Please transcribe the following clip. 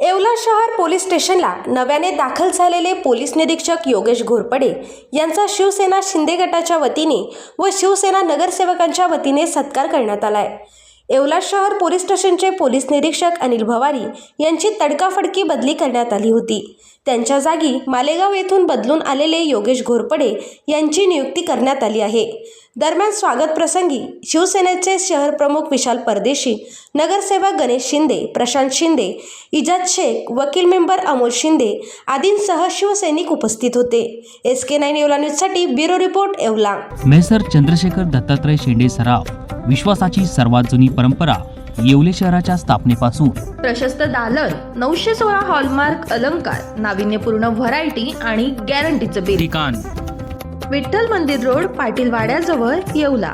Yeola शहर police स्टेशनला नव्याने दाखल झालेले पोलीस निरीक्षक योगेश घोरपडे यांचा शिवसेना शिंदे गटाच्या वतीने व शिवसेना नगरसेवकांच्या वतीने सत्कार करण्यात आलाय. येवला शहर पोलीस स्टेशनचे पोलीस निरीक्षक अनिल भवारी यांची तडकाफडकी बदली करण्यात आली होती. त्यांच्या जागी मालेगाव येथून बदलून आलेले योगेश घोरपडे यांची नियुक्ती करण्यात आली आहे. दरम्यान स्वागत प्रसंगी शिवसेनेचे शहर प्रमुख विशाल परदेशी नगरसेवक गणेश शिंदे प्रशांत शिंदे इजाद शेख वकील मेंबर अमोल शिंदे आदींसह शिवसैनिक उपस्थित होते. एस के नाईन येवला न्यूजसाठी bureau report Yeola. Messrs Chandrashekhar Dattatray Shende सराव। विश्वासाची सर्वात जुनी परंपरा येवले शहराच्या स्थापनेपासून. प्रशस्त दालन नऊशे सोळा हॉलमार्क अलंकार नाविन्यपूर्ण व्हरायटी आणि गॅरंटीचं बिल ठिकाण. विठ्ठल मंदिर रोड पाटील वाड्याजवळ येवला.